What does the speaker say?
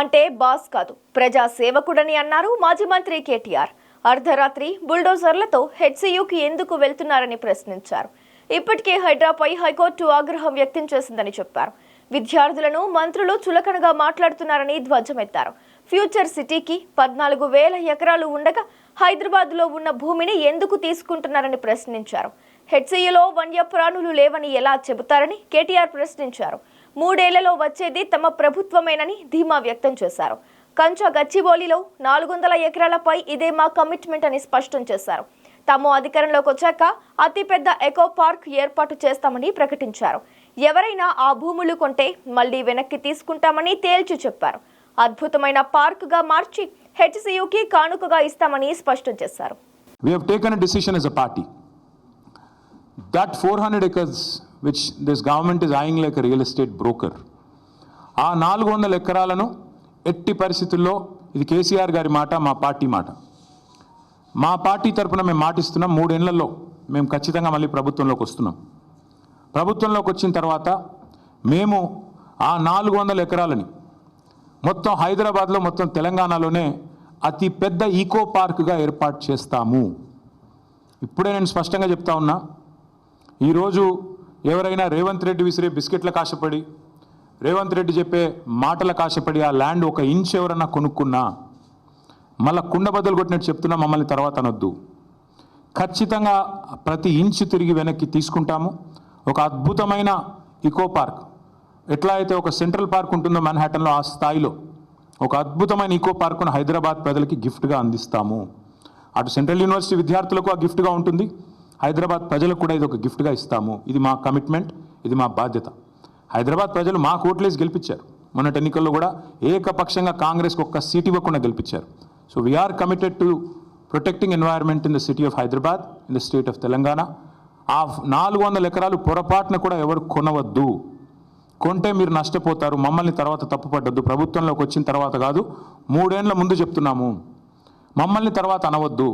అంటే బాస్ కాదు. ప్రజా సేవకుడని అన్నారు మాజీ మంత్రి కేటీఆర్. అర్ధరాత్రి బుల్డోజర్లతో హెచ్సియుకి ఎందుకు వెళ్తున్నారని ప్రశ్నించారు. ఇప్పటికే హైడ్రాపై హైకోర్టు ఆగ్రహం వ్యక్తం చేసిందని చెప్పారు. విద్యార్థులను మంత్రులు చులకనగా మాట్లాడుతున్నారని ధ్వజమెత్తారు. ఫ్యూచర్ సిటీకి పద్నాలుగు వేల ఎకరాలు ఉండగా హైదరాబాద్లో ఉన్న భూమిని ఎందుకు తీసుకుంటున్నారని ప్రశ్నించారు. హెచ్సియులో వన్యప్రాణులు లేవని ఎలా చెబుతారని కేటీఆర్ ప్రశ్నించారు. మూడేళ్ళలో వచ్చేది తమ ప్రభుత్వమేనని ధీమా వ్యక్తం చేశారు. కంచ గచ్చిబౌలిలో నాలుగు వందల ఎకరాలపై ఇదే మా కమిట్మెంట్ అని స్పష్టం చేశారు. తాము అధికారంలోకి వచ్చాక అతిపెద్ద ఎకో పార్క్ ఏర్పాటు చేస్తామని ప్రకటించారు. ఎవరైనా ఆ భూములు కొంటే మళ్ళీ వెనక్కి తీసుకుంటామని తేల్చి చెప్పారు. అద్భుతమైన పార్క్గా మార్చి హెచ్సియుకి కానుకగా ఇస్తామని స్పష్టం చేశారు. We have taken a decision as a party. That 400 acres, which this government is eyeing like real estate broker ఆ నాలుగు వందల ఎకరాలను ఎట్టి పరిస్థితుల్లో ఇది కేసీఆర్ గారి మాట మా పార్టీ మాట. మా పార్టీ తరపున మేము మాటిస్తున్నాం మూడేళ్ళలో. మేము ఖచ్చితంగా మళ్ళీ ప్రభుత్వంలోకి వస్తున్నాం. ప్రభుత్వంలోకి వచ్చిన తర్వాత మేము ఆ నాలుగు వందల ఎకరాలని మొత్తం హైదరాబాద్లో మొత్తం తెలంగాణలోనే అతి పెద్ద ఈకో పార్క్గా ఏర్పాటు చేస్తాము. ఇప్పుడే నేను స్పష్టంగా చెప్తా ఉన్నా ఈరోజు ఎవరైనా రేవంత్ రెడ్డి విసిరే బిస్కెట్లకు ఆశపడి రేవంత్ రెడ్డి చెప్పే మాటలకు ఆశపడి ఆ ల్యాండ్ ఒక ఇంచ్ ఎవరన్నా కొనుక్కున్నా మళ్ళా కుండ బద్దలు కొట్టినట్టు చెప్తున్నా మమ్మల్ని తర్వాత అనొద్దు. ఖచ్చితంగా ప్రతి ఇంచు తిరిగి వెనక్కి తీసుకుంటాము. ఒక అద్భుతమైన ఇకో పార్క్ ఎట్లా అయితే ఒక సెంట్రల్ పార్క్ ఉంటుందో మన్హాటన్లో ఆ స్థాయిలో ఒక అద్భుతమైన ఈకో పార్కును హైదరాబాద్ ప్రజలకి గిఫ్ట్గా అందిస్తాము. అటు సెంట్రల్ యూనివర్సిటీ విద్యార్థులకు ఆ గిఫ్ట్గా ఉంటుంది. హైదరాబాద్ ప్రజలకు కూడా ఇది ఒక గిఫ్ట్గా ఇస్తాము. ఇది మా కమిట్మెంట్ ఇది మా బాధ్యత. హైదరాబాద్ ప్రజలు మా కోట్లేసి గెలిపించారు. మొన్నటి ఎన్నికల్లో కూడా ఏకపక్షంగా కాంగ్రెస్కి ఒక్క సీట్ ఇవ్వకుండా గెలిపించారు. So we're committed to protecting environment in the city of Hyderabad in the state of Telangana. ఆ నాలుగు వందల ఎకరాలు పొరపాటున కూడా ఎవరు కొనవద్దు. కొంటే మీరు నష్టపోతారు మమ్మల్ని తర్వాత తప్పుపడ్డద్దు ప్రభుత్వంలోకి వచ్చిన తర్వాత కాదు మూడేళ్ళ ముందు చెప్తున్నాము. మమ్మల్ని తర్వాత అనవద్దు.